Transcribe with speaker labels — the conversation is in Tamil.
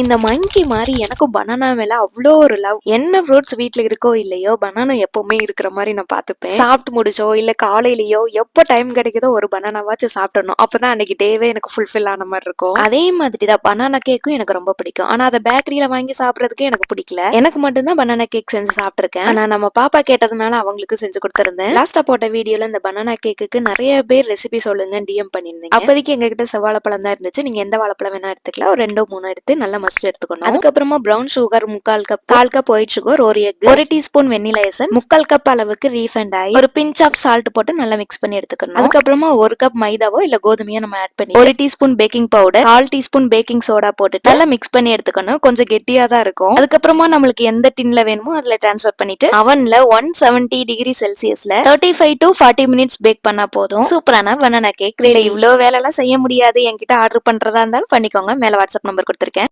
Speaker 1: இந்த மங்கி மாதிரி எனக்கும் பனானா மேல அவ்வளோ ஒரு லவ் என்ன ஃப்ரூட்ஸ் வீட்டில் இருக்கோ இல்லையோ பனானா எப்பவுமே இருக்கிற மாதிரி நான் பார்த்துப்பேன். சாப்பிட்டு முடிச்சோ இல்லை காலையிலயோ எப்போ டைம் கிடைக்குதோ ஒரு பனானாவாச்சும் சாப்பிடணும் அப்பதான் அன்னைக்கு டேவே எனக்கு ஃபுல்ஃபில் ஆன மாதிரி இருக்கும். அதே மாதிரி தான் பனானா கேக்கும் எனக்கு ரொம்ப பிடிக்கும். ஆனா அதை பேக்கரியில வாங்கி சாப்பிட்றதுக்கு எனக்கு பிடிக்கல. எனக்கு மட்டும்தான் பனானா கேக் செஞ்சு சாப்பிட்ருக்கேன் ஆனா நம்ம பாப்பா கேட்டதுனால அவங்களுக்கு செஞ்சு கொடுத்துருந்தேன். லாஸ்டா போட்ட வீடியோல இந்த பனானா கேக்குக்கு நிறைய பேர் ரெசிபி சொல்லுங்க டிஎம் பண்ணியிருந்தேன் அப்போதைக்கு எங்ககிட்ட செவ்வாழைப்பழம் தான் இருந்துச்சு. நீங்க எந்த வாழைப்பழம் வேணா எடுத்துக்கலாம். ஒரு ரெண்டோ மூணோ எடுத்து நல்லா மசிச்சு எடுத்துக்கணும். அதுக்கப்புறமா ப்ரௌன் சுகர் முக்கால் கப் கால் கப் ஒயிட் சுகர் ஒரு எக் ஒரு டீஸ்பூன் வெண்ணிலா எசன் முக்கால் கப் அளவுக்கு ரீஃபண்ட் ஆயில் ஒரு பிஞ்ச் ஆஃப் சால்ட் போட்டு நல்லா மிக்ஸ் பண்ணி எடுத்துக்கணும். அதுக்கப்புறமா ஒரு கப் மைதாவோ இல்ல கோதுமையோ நம்ம ஆட் பண்ணி ஒரு டீஸ்பூன் பேக்கிங் பவுடர் கால் டீஸ்பூன் பேக்கிங் சோடா போட்டுட்டு நல்லா மிக்ஸ் பண்ணி எடுத்துக்கணும். கொஞ்சம் கெட்டியா தான் இருக்கும். அதுக்கப்புறமா நம்மளுக்கு எந்த டின்ல வேணுமோ அதுல டிரான்ஸ்ஃபர் பண்ணிட்டு அவன்ல one seventy degree செல்சியஸ்ல thirty five to forty minutes bake பண்ணா போதும். சூப்பரான பனானா கேக் இவ்வளவு வேலை எல்லாம் செய்ய முடியாது. என்கிட்ட ஆர்டர் பண்றதா இருந்தாலும் பண்ணிக்கோங்க. மேல வாட்ஸ்அப் நம்பர் கொடுத்துருக்கேன்.